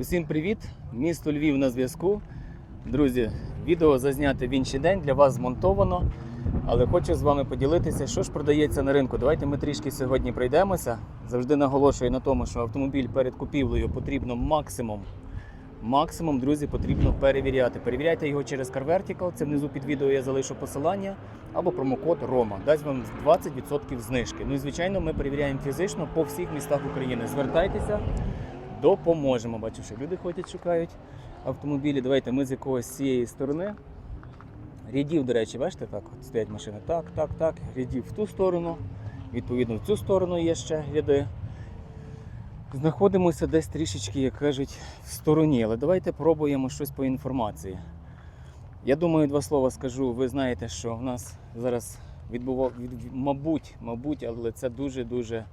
Усім привіт! Місто Львів на зв'язку. Друзі, відео зазняте в інший день для вас змонтовано. Але хочу з вами поділитися, що ж продається на ринку. Давайте ми трішки сьогодні пройдемося. Завжди наголошую на тому, що автомобіль перед купівлею потрібно максимум. Максимум, друзі, потрібно перевіряти. Перевіряйте його через CarVertical. Це внизу під відео я залишу посилання або промокод Рома. Дасть вам 20% знижки. Ну і звичайно, ми перевіряємо фізично по всіх містах України. Звертайтеся, допоможемо. Бачу, що люди ходять, шукають автомобілі. Давайте ми з якогось цієї сторони. Рядів, до речі, бачите, так, от стоять машини. Так, так, так. Рядів в ту сторону. Відповідно, в цю сторону є ще ряди. Знаходимося десь трішечки, як кажуть, в стороні. Але давайте пробуємо щось по інформації. Я думаю, два слова скажу. Ви знаєте, що в нас зараз відбував, від, мабуть, мабуть, але це дуже-дуже,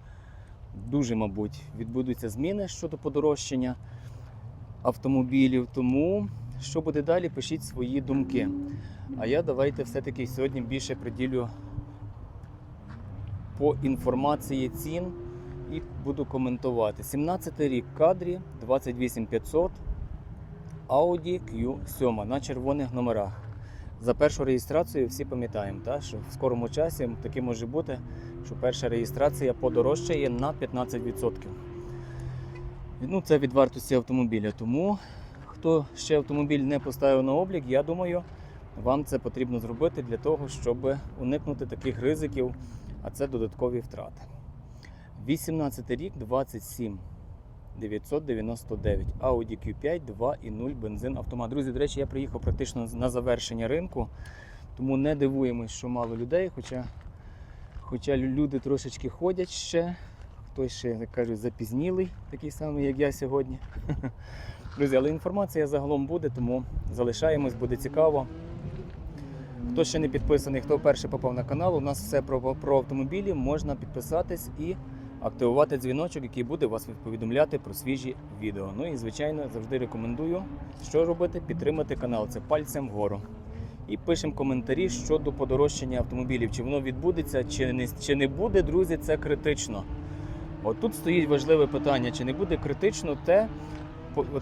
дуже, мабуть, відбудуться зміни щодо подорожчання автомобілів. Тому що буде далі, пишіть свої думки. А я давайте все-таки сьогодні більше приділю по інформації цін і буду коментувати. 17 рік кадрі 28500 Audi Q7 на червоних номерах. За першу реєстрацію всі пам'ятаємо, та, що в скорому часі таке може бути, що перша реєстрація подорожчає на 15%. Ну, це від вартості автомобіля. Тому хто ще автомобіль не поставив на облік, я думаю, вам це потрібно зробити для того, щоб уникнути таких ризиків, а це додаткові втрати. 18 рік, 27 999. Audi Q5 2.0 бензин автомат. Друзі, до речі, я приїхав практично на завершення ринку, тому не дивуємось, що мало людей, хоча, хоча люди трошечки ходять ще. Хтось ще, як кажуть, запізнілий, такий самий, як я сьогодні. Друзі, але інформація загалом буде, тому залишаємось, буде цікаво. Хто ще не підписаний, хто вперше попав на канал, у нас все про, про автомобілі, можна підписатись і активувати дзвіночок, який буде вас повідомляти про свіжі відео. Ну і звичайно завжди рекомендую, що робити, підтримати канал. Це пальцем вгору. І пишемо коментарі щодо подорожчання автомобілів. Чи воно відбудеться, чи не, чи не буде, друзі, це критично. От тут стоїть важливе питання: чи не буде критично те,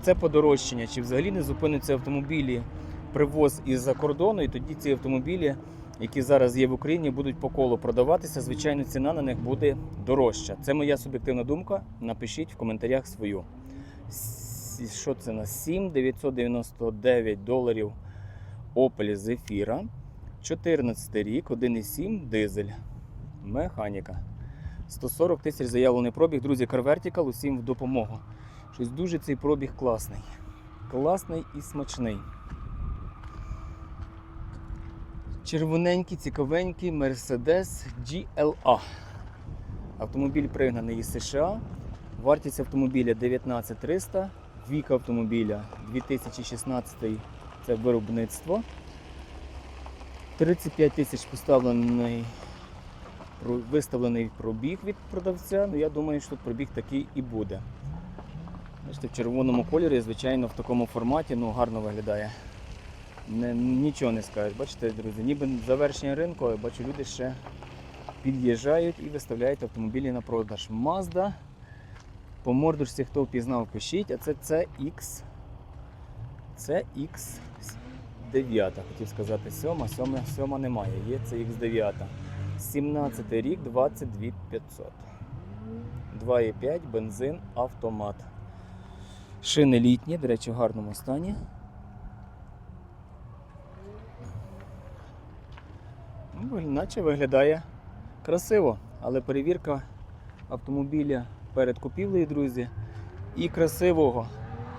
це подорожчання, чи взагалі не зупиниться автомобілі привоз із-за кордону, і тоді ці автомобілі, які зараз є в Україні, будуть по колу продаватися. Звичайно, ціна на них буде дорожча. Це моя суб'єктивна думка. Напишіть в коментарях свою. Що це на 7 999 доларів Opel Zafira. 14 рік, 1,7 дизель. Механіка. 140 тисяч заявлений пробіг. Друзі, CarVertical усім в допомогу. Щось дуже цей пробіг класний. Класний і смачний. Червоненький, цікавенький Mercedes GLA. Автомобіль пригнаний із США. Вартість автомобіля 19300, вік автомобіля 2016 це виробництво. 35 тисяч поставлений, виставлений пробіг від продавця. Ну, я думаю, що пробіг такий і буде. Бачите, в червоному кольорі, звичайно, в такому форматі ну, гарно виглядає. Не, нічого не скажеш. Бачите, друзі, ніби завершення ринку, але бачу, люди ще під'їжджають і виставляють автомобілі на продаж. Mazda. По мордочці, хто впізнав, пишіть, а це CX. CX 9, хотів сказати 7, 7, 7 немає, є CX 9. 17 рік, 22 500. 2,5 бензин, автомат. Шини літні, до речі, в гарному стані. Ну, Наче виглядає красиво, але перевірка автомобіля перед купівлею, друзі, і красивого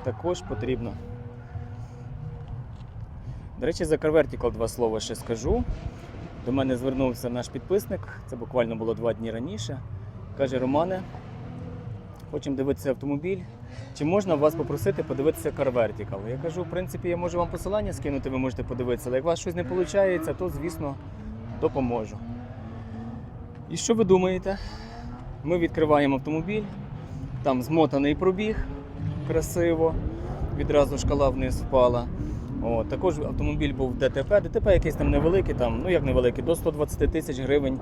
також потрібно. До речі, за CarVertical два слова ще скажу. До мене звернувся наш підписник, це буквально було два дні раніше. Каже, Романе, хочемо дивитися автомобіль. Чи можна вас попросити подивитися CarVertical? Я кажу, в принципі, я можу вам посилання скинути, ви можете подивитися, але як у вас щось не виходить, то, звісно, допоможу. І що ви думаєте? Ми відкриваємо автомобіль, там змотаний пробіг красиво, відразу шкала вниз впала. О, також автомобіль був в ДТП. ДТП якийсь там невеликий, там, ну як невеликий, до 120 тисяч гривень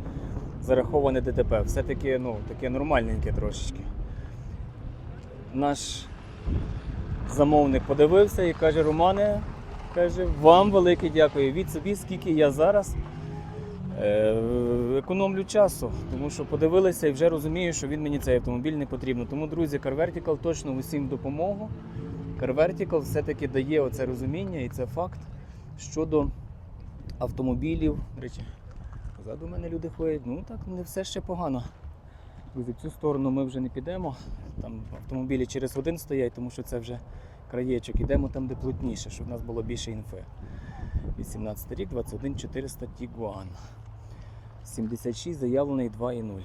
зараховане ДТП. Все-таки ну, таке нормальненьке трошечки. Наш замовник подивився і каже: Романе, каже, вам велике дякую від собі, скільки я зараз е, економлю часу, тому що подивилися і вже розумію, що він мені цей автомобіль не потрібен. Тому, друзі, Car Vertical точно усім допомогу. Car Vertical все-таки дає оце розуміння і це факт щодо автомобілів. До речі, позаду мене люди ходять. Ну так не все ще погано. Друзі, в цю сторону ми вже не підемо. Там автомобілі через один стоять, тому що це вже краєчок. Ідемо там, де плотніше, щоб в нас було більше інфи. 18 рік, 21 400 Tiguan. 76 заявлений 2,0.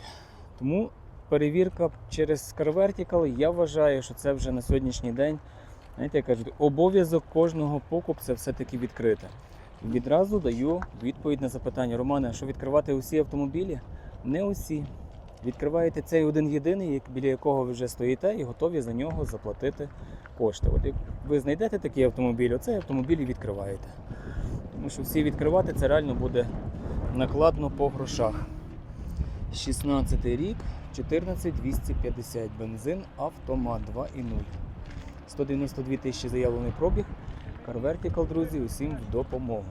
Тому перевірка через Car Vertical, я вважаю, що це вже на сьогоднішній день, знаєте, як кажуть, обов'язок кожного покупця все-таки відкрити. Відразу даю відповідь на запитання. Романе, що відкривати усі автомобілі? Не усі. Відкриваєте цей один єдиний, біля якого ви вже стоїте, і готові за нього заплатити кошти. От як ви знайдете такий автомобіль, оцей автомобіль і відкриваєте. Тому що всі відкривати це реально буде накладно по грошах. 16 рік, 14250 бензин, автомат 2,0. 192 тисячі заявлений пробіг. Car друзі, усім в допомогу.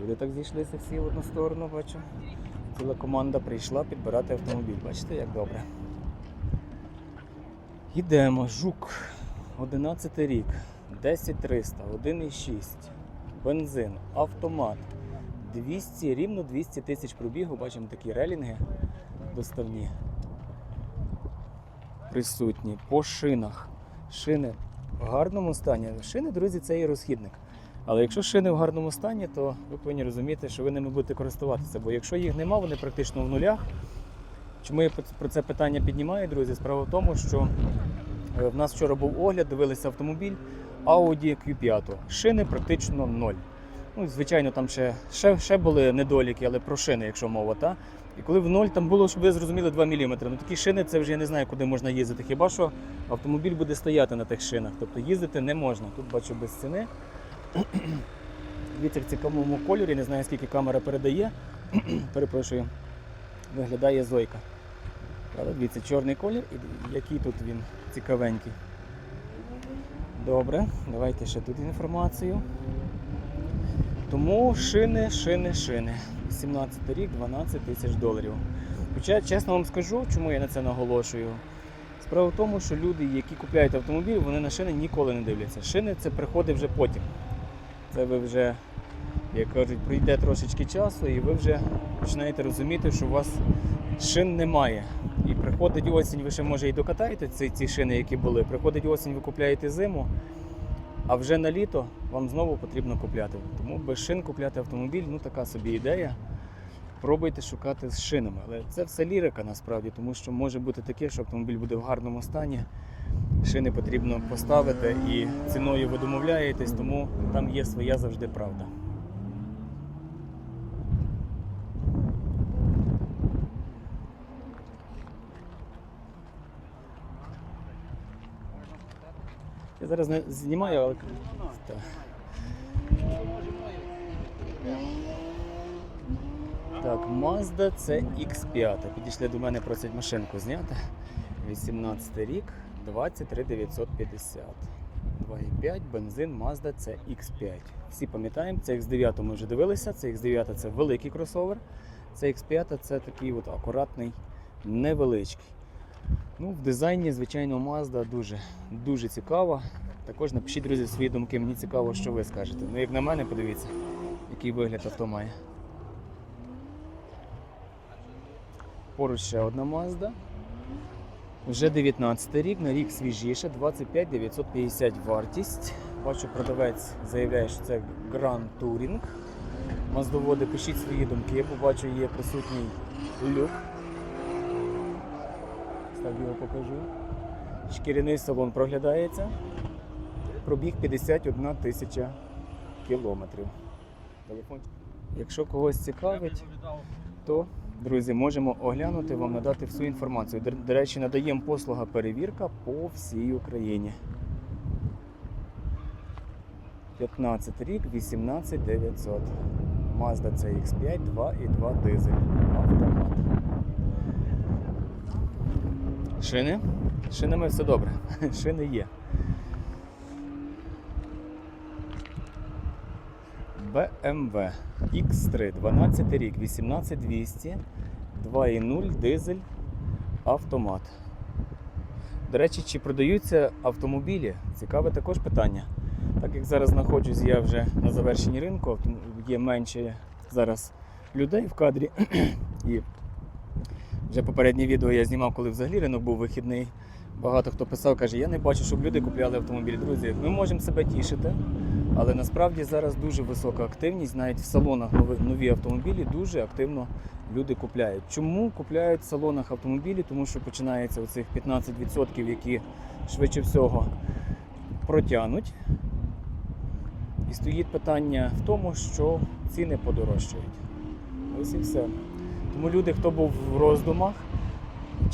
Люди так зійшлися всі в одну сторону, бачу. Ціла команда прийшла підбирати автомобіль. Бачите, як добре. Йдемо, жук. 11 рік, 10300, 1,6, бензин, автомат. 200, рівно 200 тисяч пробігу. Бачимо такі релінги доставні. Присутні по шинах. Шини в гарному стані. Шини, друзі, це і розхідник. Але якщо шини в гарному стані, то ви повинні розуміти, що ви ними будете користуватися. Бо якщо їх нема, вони практично в нулях. Чому я про це питання піднімаю, друзі? Справа в тому, що е, в нас вчора був огляд, дивилися автомобіль Audi Q5. Шини практично ноль. Ну, звичайно, там ще, ще, ще були недоліки, але про шини, якщо мова, та. І коли в ноль там було, щоб ви зрозуміли, 2 мм. Ну такі шини це вже я не знаю, куди можна їздити. Хіба що автомобіль буде стояти на тих шинах. Тобто їздити не можна. Тут бачу без ціни. Вітер в цікавому кольорі, не знаю скільки камера передає. Перепрошую, виглядає зойка. Але дивіться, чорний колір і який тут він цікавенький. Добре, давайте ще тут інформацію. Тому шини, шини, шини. 17 рік, 12 тисяч доларів. Хоча, чесно вам скажу, чому я на це наголошую. Справа в тому, що люди, які купляють автомобіль, вони на шини ніколи не дивляться. Шини це приходить вже потім. Це ви вже, як кажуть, пройде трошечки часу, і ви вже починаєте розуміти, що у вас шин немає. І приходить осінь, ви ще може і докатаєте ці, ці шини, які були. Приходить осінь, ви купляєте зиму, а вже на літо вам знову потрібно купляти. Тому без шин купляти автомобіль ну така собі ідея. Пробуйте шукати з шинами. Але це все лірика насправді, тому що може бути таке, що автомобіль буде в гарному стані. Шини потрібно поставити і ціною ви домовляєтесь, тому там є своя завжди правда. Я зараз не знімаю, але. Так. Mazda CX5. Підійшли до мене, просять машинку зняти. 18 рік, 23 950. 2,5 бензин Mazda CX5. Всі пам'ятаємо, CX9 ми вже дивилися. CX9 це великий кросовер. CX5 це такий от акуратний, невеличкий. Ну, в дизайні, звичайно, Mazda дуже, дуже цікава. Також напишіть, друзі, свої думки. Мені цікаво, що ви скажете. Ну, як на мене, подивіться, який вигляд авто має. Поруч ще одна Mazda. Вже 19 рік, на рік свіжіше, 25 950 вартість. Бачу, продавець заявляє, що це Grand Touring. Маздоводи, пишіть свої думки, бо бачу, є присутній люк. Так його покажу. Шкіряний салон проглядається. Пробіг 51 тисяча кілометрів. Якщо когось цікавить, то, друзі, можемо оглянути, вам надати всю інформацію. До, речі, надаємо послуга перевірка по всій Україні. 15 рік, 18 900. Mazda CX5 2,2 дизель. Автомат. Шини. Шинами все добре. Шини є. BMW X3, 12 рік, 18200, 2.0 дизель, автомат. До речі, чи продаються автомобілі? Цікаве також питання. Так як зараз знаходжусь я вже на завершенні ринку, є менше зараз людей в кадрі. І вже попереднє відео я знімав, коли взагалі ринок був вихідний. Багато хто писав, каже, я не бачу, щоб люди купляли автомобілі. Друзі, ми можемо себе тішити, але насправді зараз дуже висока активність. Навіть в салонах нові, нові автомобілі дуже активно люди купляють. Чому купляють в салонах автомобілі? Тому що починається оцих 15%, які швидше всього протягнуть. І стоїть питання в тому, що ціни подорожчають. Ось і все. Тому люди, хто був в роздумах,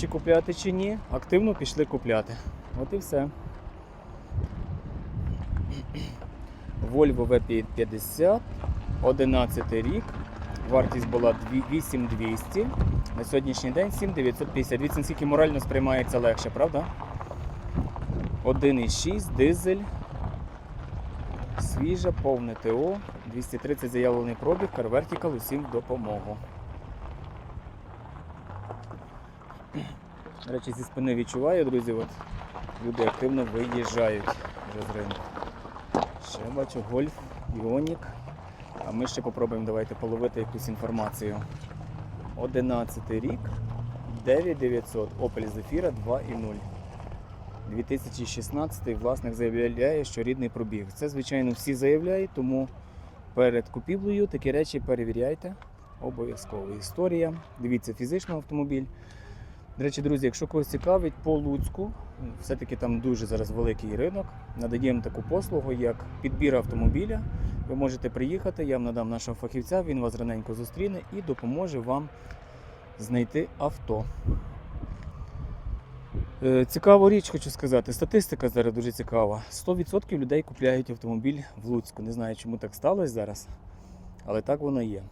чи купляти, чи ні, активно пішли купляти. От і все. Volvo V50, 11 рік. Вартість була 8200. На сьогоднішній день 7950. Дивіться, наскільки морально сприймається легше, правда? 1,6 дизель. Свіжа, повне ТО, 230 заявлений пробіг, Car усім допомогу. До речі, зі спини відчуваю, друзі, от люди активно виїжджають вже з ринку. Ще бачу гольф, Іонік. А ми ще попробуємо давайте половити якусь інформацію. 11 рік, 9900, Opel Zafira 2.0. 2016 власник заявляє, що рідний пробіг. Це, звичайно, всі заявляють, тому перед купівлею такі речі перевіряйте. Обов'язково історія. Дивіться фізично автомобіль. До речі, друзі, якщо когось цікавить, по Луцьку, все-таки там дуже зараз великий ринок. Надаємо таку послугу, як підбір автомобіля. Ви можете приїхати, я вам надам нашого фахівця, він вас раненько зустріне і допоможе вам знайти авто. Е, Цікаву річ хочу сказати. Статистика зараз дуже цікава. 100% людей купляють автомобіль в Луцьку. Не знаю, чому так сталося зараз, але так воно є.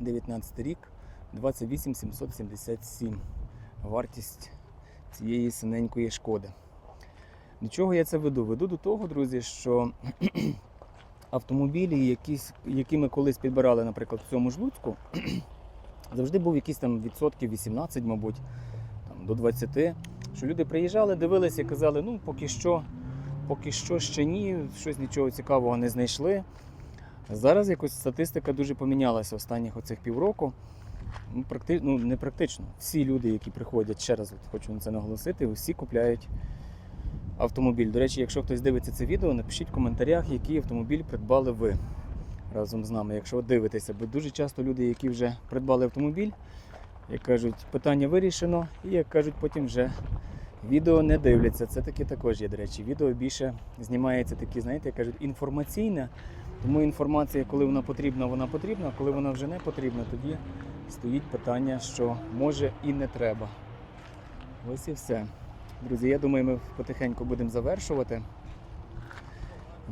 19 рік, 28 777. Вартість цієї синенької шкоди. До чого я це веду? Веду до того, друзі, що автомобілі, якісь, які ми колись підбирали, наприклад, в цьому ж Луцьку, завжди був якийсь там відсотків 18, мабуть, там, до 20. Що люди приїжджали, дивилися і казали, ну поки що, поки що ще ні, щось нічого цікавого не знайшли. Зараз якось статистика дуже помінялася останніх оцих півроку. Ну, практи... ну, не практично. Всі люди, які приходять, ще раз от хочу на це наголосити, усі купляють автомобіль. До речі, якщо хтось дивиться це відео, напишіть в коментарях, який автомобіль придбали ви разом з нами, якщо дивитеся. Бо дуже часто люди, які вже придбали автомобіль, як кажуть, питання вирішено, і як кажуть, потім вже відео не дивляться. Це таке також є, до речі. Відео більше знімається такі, знаєте, як кажуть, інформаційне. Тому інформація, коли вона потрібна, вона потрібна, а коли вона вже не потрібна, тоді стоїть питання, що може і не треба. Ось і все. Друзі, я думаю, ми потихеньку будемо завершувати.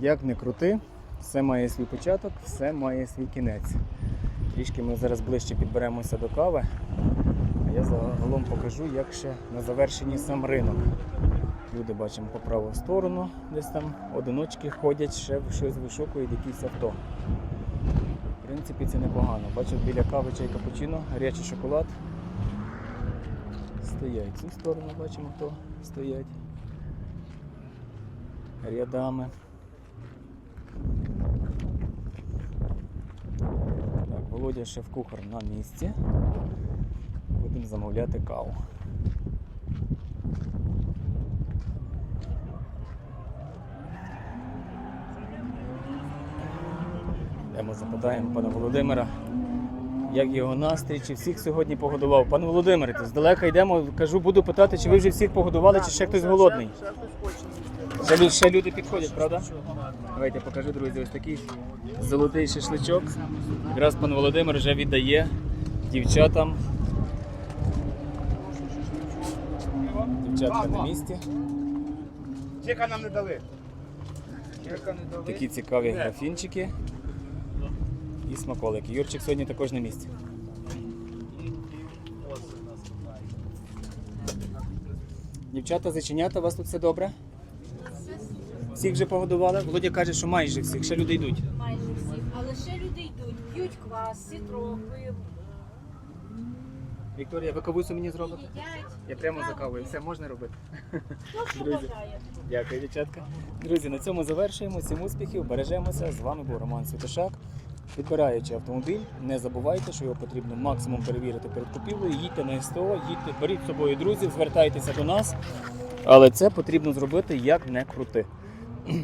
Як не крути, все має свій початок, все має свій кінець. Трішки ми зараз ближче підберемося до кави, а я загалом покажу, як ще на завершенні сам ринок. Люди бачимо по праву сторону, десь там одиночки ходять, ще щось вишукують, якісь авто. В принципі, це непогано. Бачу, біля кави чай капучино, гарячий шоколад. Стоять. Цю сторону бачимо, хто стоять. Рядами. Так, Володя шеф-кухар на місці. Будемо замовляти каву. Йдемо запитаємо пана Володимира, як його настрій, чи всіх сьогодні погодував. Пане Володимире, то здалека йдемо, кажу, буду питати, чи ви вже всіх погодували, чи ще хтось голодний. Ще, лю- ще люди підходять, правда? Давайте покажу, друзі, ось такий золотий шашличок. Якраз пан Володимир вже віддає дівчатам. Дівчатка на місці. Чека нам не дали. Чека не дали. Такі цікаві графінчики і смаколики. Юрчик сьогодні також на місці. Дівчата, зачинята, у вас тут все добре? Всіх вже погодували? Володя каже, що майже всіх, ще люди йдуть. майже всіх. Але ще люди йдуть, п'ють квас, сітрок, Вікторія, ви кавусу мені зробите? Я прямо за кавою. Все можна робити. Друзі. Дякую, дівчатка. Друзі, на цьому завершуємо. Всім успіхів, бережемося. З вами був Роман Святошак. Підбираючи автомобіль, не забувайте, що його потрібно максимум перевірити перед купівлею. Їдьте на СТО, їдьте, беріть з собою друзів, звертайтеся до нас. Але це потрібно зробити як не крути.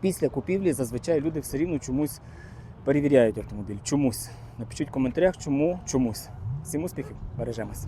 Після купівлі зазвичай люди все рівно чомусь перевіряють автомобіль. Чомусь. Напишіть в коментарях, чому чомусь. Всім успіхів, бережемось.